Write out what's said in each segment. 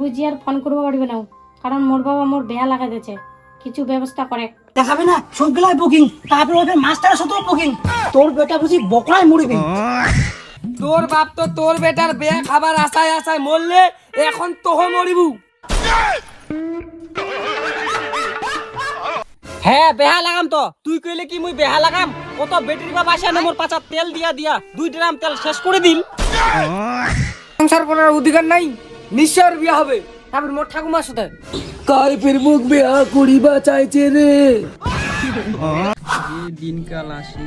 বুঝি আর ফোন করব পারবে না কারণ মোর বাবা মোর বেহা লাগাই দিয়েছে। কিছু ব্যবস্থা করে। দেখাবে না সবগুলাই বুকিং তারপরে ওদের মাস্টারের সাথেও বুকিং তোর বেটা বুঝি মরিবে। তোর বাপ তো তোর বেটার বেয়া খাবার আশায় আশায় মরলে এখন তোহ মরিবু। হ্যাঁ বেহা লাগাম তো। তুই কইলে কি মুই বেহা লাগাম? কত বেটির বাবা আসে না মোর পাছা তেল দিয়া দিয়া দুই ড্রাম তেল শেষ করে দিল। সংসার করার অধিকার নাই। নিশ্চয় বিয়া হবে। তারপর মোর ঠাকুমার সাথে। কাই ফির মুখ বেহা করিবা চাইছে রে। যে দিনকাল আসি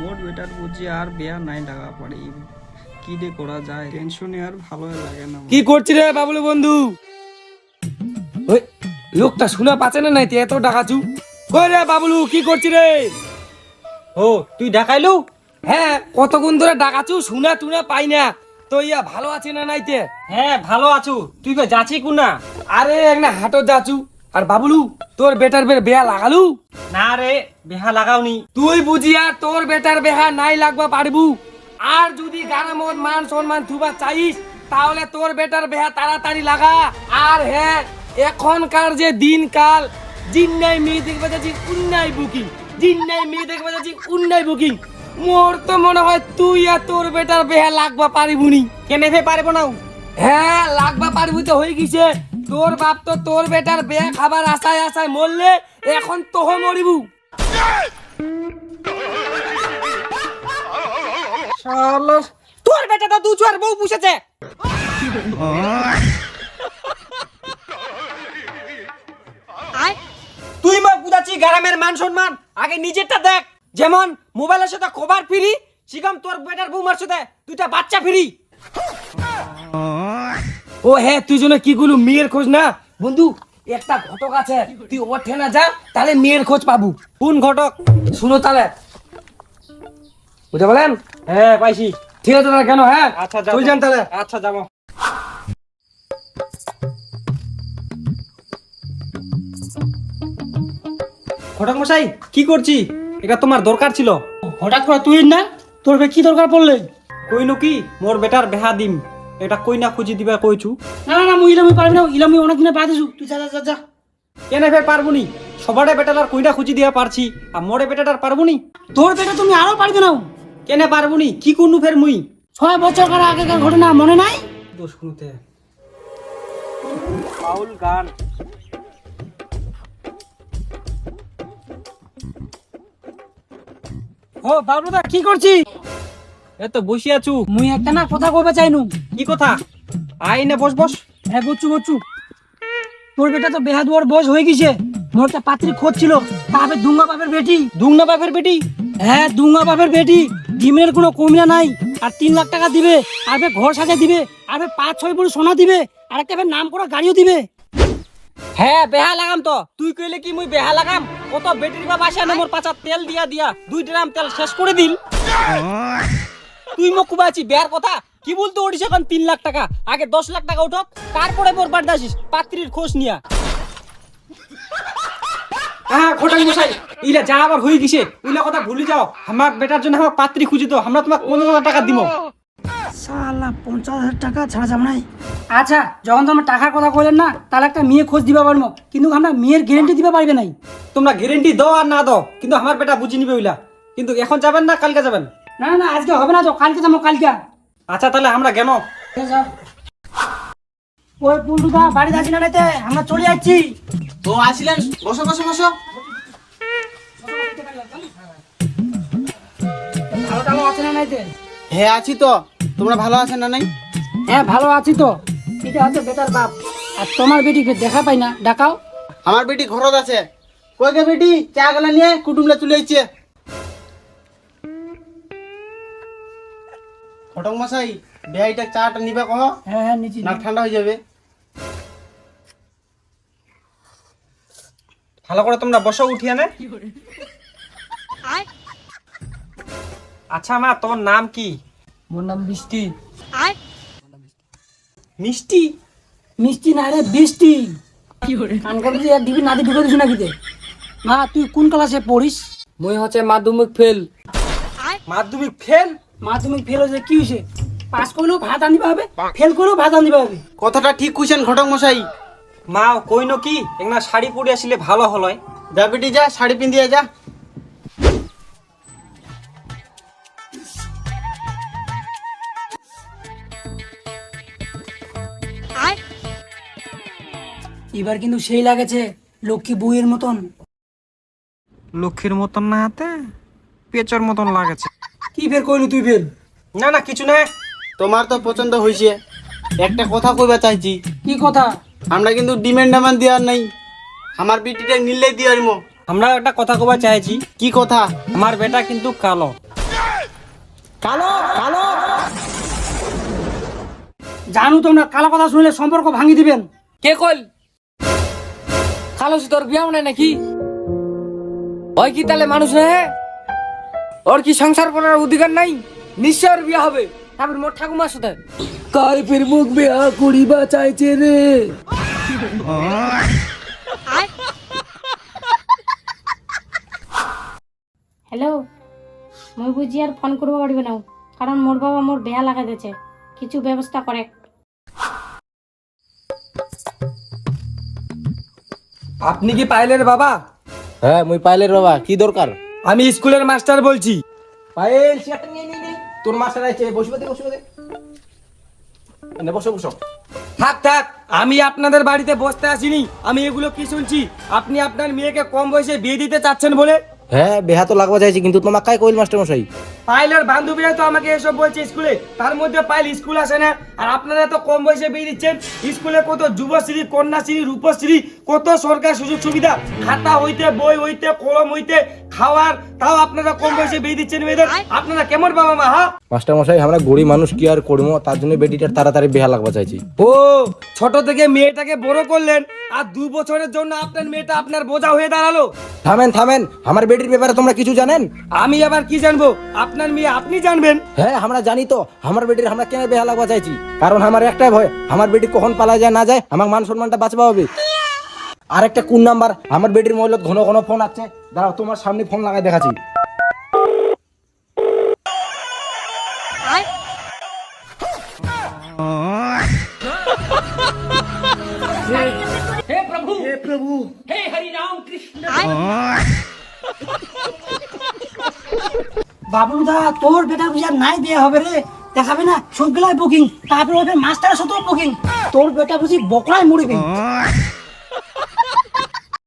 মোর বেটার বুঝি আর বেয়া নাই লাগা পারি কি রে করা যায় টেনশনে আর ভালো লাগে না কি করছি রে বাবুল বন্ধু? ওই লোকটা শোনা পাচ্ছে না নাই এত ডাকাচু। কই রে বাবুলু কি করছি রে? ও তুই ডাকাইলু হ্যাঁ কতক্ষণ ধরে ডাকাচু শোনা টুনা পাই না। তো ইয়া ভালো আছে না নাইতে হ্যাঁ ভালো আছু। তুই তো যাচ্ছি কুনা আরে একটা হাটত যাচু আর বাবুলু তোর বেটার বের বেয়া লাগালু? না রে বেহা লাগাওনি। তুই বুঝিয়া তোর বেটার বেহা নাই লাগবা পারবু? আর যদি গারামত মান সম্মান থুবা চাইস তাহলে তোর বেটার বেহা তাড়াতাড়ি লাগা। আর হ্যাঁ এখনকার যে দিনকাল জিন্নাই মেয়ে দেখবে যাচ্ছি উন্নাই বুকিং। জিন্নাই মেয়ে দেখবে যাচ্ছি উন্নাই বুকিং। মোর তো মনে হয় তুই আর তোর বেটার বেহা লাগবা পারিবুনি। কেনে ফে পারব না হ্যাঁ লাগবা পারবি তো হয়ে গেছে। তোর বাপ তো তোর বেটার বেয়া খাবার আশায় আশায় মরলে এখন তোহ মরিবু। শালা, তোর বেটা তো দু চুয়ার বউ পুষেছে। তুই মা বুঝাচ্ছি গ্রামের মান সম্মান। আগে নিজেরটা দেখ। যেমন মোবাইলের সাথে খবর ফ্রি শিকাম তোর বেটার বৌমার সাথে দুইটা বাচ্চা ফ্রি ও হ্যাঁ তুই জন্য কি গুলো মেয়ের খোঁজ না। বন্ধু একটা ঘটক আছে তুই ওঠে না যা তাহলে মেয়ের খোঁজ পাবু। কোন ঘটক? শুনো তাহলে। বুঝতে পারলেন? হ্যাঁ পাইছি। ঠিক আছে তাহলে কেন হ্যাঁ? আচ্ছা যান তাহলে। আচ্ছা যাব। ঘটক মশাই কি করছি এটা তোমার দরকার ছিল। হঠাৎ করে তুই না? তোর কি দরকার পড়লে? কইনু কি? মোর বেটার বেহা দিম। এটা কই না খুঁজি দিবা কইছু। না না না মুই ইলামি পারবি না ইলামি অনেক দিনে বাদ দিছু। তুই যা যা যা কেনে ফের পারবুনি? সবারে বেটাটার কইনা খুঁজি দিয়া পারছি আর মোরে বেটাটার পারবুনি? তোর বেটা তুমি আরও পারবি না। কেনে পারবুনি? কি করনু ফের মুই? ছয় বছর কার আগেকার ঘটনা মনে নাই? দোষ শুনতে পাউল গান। ও বাবুদা কি করছি? এ তো বসি আছু। মুই একটা না কথা কইবা চাইনু। কি কথা? আই না বস বস। হ্যাঁ বচ্চু বচ্চু তোর বেটা তো বেহা দুয়ার বয়স হয়ে গেছে। মোর একটা পাত্রী খোঁজ ছিল। দুঙ্গা বাপের বেটি। দুংনা বাপের বেটি? হ্যাঁ দুঙ্গা বাপের বেটি। ডিমের কোনো কমিয়া নাই। আর তিন লাখ টাকা দিবে। আর ঘর সাজা দিবে। আর পাঁচ, ছয় বড় সোনা দিবে। আর একটা নাম করা গাড়িও দিবে। হ্যাঁ বেহা লাগাম তো। তুই কইলে কি মুই বেহা লাগাম? কত বেটির বাবা আসে না, মোর পাছা তেল দিয়া দিয়া, দুই ড্রাম তেল শেষ করে দিল। তুই কথা? কি বলতো ওড়িস এখন তিন লাখ টাকা? আগে দশ লাখ টাকা উঠক তারপরে মোর বাড়ি আসিস, পাত্রীর খোঁজ নিয়া। হ্যাঁ মশাই, ইলা যা আবার হয়ে গেছে, ওইলা কথা ভুলে যাও। আমার বেটার জন্য আমার পাত্রী খুঁজি তো আমরা তোমাকে পনেরো টাকা দিব সালা পঞ্চাশ হাজার টাকা ছাড়া যাব নাই। আচ্ছা যখন তোমার টাকার কথা কইলেন না তাহলে একটা মেয়ে খোঁজ দিবা পারব। কিন্তু আমরা মেয়ের গ্যারেন্টি দিবা পারবে নাই। তোমরা গ্যারেন্টি দাও আর না দাও কিন্তু আমার বেটা বুঝি নিবে ওইলা। কিন্তু এখন যাবেন না কালকে যাবেন? না না আজকে হবে না তো কালকে যাব কালকে। আচ্ছা তাহলে আমরা কেন ওই পুন্ডুদা বাড়ি যাচ্ছি না রাইতে আমরা চলে যাচ্ছি। ও আসিলেন। বসো বসো বসো। ভালো টালো আছে না নাইতে হ্যাঁ আছি তো। তোমরা ভালো আছেন না নাই? হ্যাঁ ভালো আছি তো। এটা হচ্ছে বেটার বাপ। আর তোমার বেটিকে দেখা পাই না ডাকাও। আমার বেটি ঘরত আছে। কই গে বেটি? চা গলা নিয়ে কুটুমলা চলে আইছে। ফটক মশাই বেহাইটা চাটা নিবা কহ? হ্যাঁ হ্যাঁ নিচি নাক ঠান্ডা হয়ে যাবে। ভালো করে তোমরা বসো উঠিয়ে নে। আচ্ছা মা তোমার নাম কি? মোর নাম বৃষ্টি মিষ্টি? মিষ্টি না রে বৃষ্টি। কানকার ঢুকে তুই কোন ক্লাসে পড়িস? মই হচ্ছে মাধ্যমিক ফেল মাধ্যমিক ফেল মাধ্যমিক ফেল হয়েছে কি হয়েছে? পাস করলেও ভাত আনিবা হবে ফেল করলেও ভাত আনিবা হবে। কথাটা ঠিক কইছেন ঘটক মশাই। মা কইন কি? একটা শাড়ি পরে আসলে ভালো হলো যা বেটি যা শাড়ি পিন্দিয়ে যা। এবার কিন্তু সেই লাগেছে লক্ষ্মী বউয়ের মতন। লক্ষ্মীর মতন না হাতে পেঁচর মতন লাগেছে। কি ফের কইলি তুই ফের না না কিছু না। তোমার তো পছন্দ হয়েছে একটা কথা কইবা চাইছি। কি কথা? আমরা কিন্তু ডিমান্ড ডামান্ড দেওয়ার নাই। আমার বিটিটা নিলেই দিয়ার মো আমরা একটা কথা কবার চাইছি। কি কথা? আমার বেটা কিন্তু কালো। কালো কালো। জানু তোমরা কালো কথা শুনলে সম্পর্ক ভাঙি দিবেন। কে কল খালো তোর বিয়াও নাই নাকি? ওই কি তাহলে মানুষ রে ওর কি সংসার করার অধিকার নাই? নিশ্চয় ওর বিয়া হবে। তারপর মোর ঠাকুমার সাথে কার ফির মুখ বিয়া করিবা চাইছে রে? হ্যালো মই বুঝি আর ফোন করব পারবে না কারণ মোর বাবা মোর বেয়া লাগা দিয়েছে। কিছু ব্যবস্থা করে। আপনি কি পাইলের বাবা? হ্যাঁ মুই পাইলের বাবা। কি দরকার? আমি স্কুলের মাস্টার বলছি। নিয়ে নিয়ে তোর মাস্টার আছে বসবে দে বসবে দে। বসো বসো। থাক থাক আমি আপনাদের বাড়িতে বসতে আসিনি। আমি এগুলো কি শুনছি? আপনি আপনার মেয়েকে কম বয়সে বিয়ে দিতে চাচ্ছেন বলে? হ্যাঁ বেহা তো লাগবা চাইছি কিন্তু তোমার কাই কইল, মাস্টার মশাই? পাইলের বান্ধবীরা তো আমাকে এসব বলছে স্কুলে। তার মধ্যে পাইল স্কুল আসে না। আর আপনারা তো কম বয়সে বিয়ে দিচ্ছেন। স্কুলে কত যুবশ্রী, কন্যাশ্রী, রূপশ্রী, কত সরকার সুযোগ সুবিধা। খাতা হইতে, বই হইতে, কলম হইতে খাওয়ার তাও আপনারা কম বয়সে বিয়ে দিচ্ছেন মেয়েদের? আপনারা কেমন বাবা মা হ্যাঁ? মাস্টার মশাই আমরা গরিব মানুষ কি আর করব? তার জন্য বেটিটার তাড়াতাড়ি বেহা লাগবা চাইছি। ও ছোট থেকে মেয়েটাকে বড় করলেন আর দু বছরের জন্য আপনার মেয়েটা আপনার বোঝা হয়ে দাঁড়াল। থামেন থামেন আমার বেটির ব্যাপারে তোমরা কিছু জানেন? আমি আবার কি জানব? আপনার মেয়ে আপনি জানবেন? হ্যাঁ আমরা জানি তো আমার বেটির আমরা কেন বেহা লাগবা চাইছি? কারণ আমার একটাই ভয় আমার বেটি কখন পালা যায় না যায় আমার মান সম্মানটা বাঁচবা। হবে আর একটা কোন নাম্বার? আমার বেটির মোবাইলত ঘন ঘন ফোন আছে দাঁড়াও তোমার সামনে ফোন লাগাই দেখাচ্ছি। বাবলু দা তোর বেটার বুঝি আর নাই বিয়ে হবে রে। দেখাবে না সবগুলাই বুকিং তারপরে হবে মাস্টারের সাথেও বুকিং তোর বেটা বুঝি বকরাই মরিবে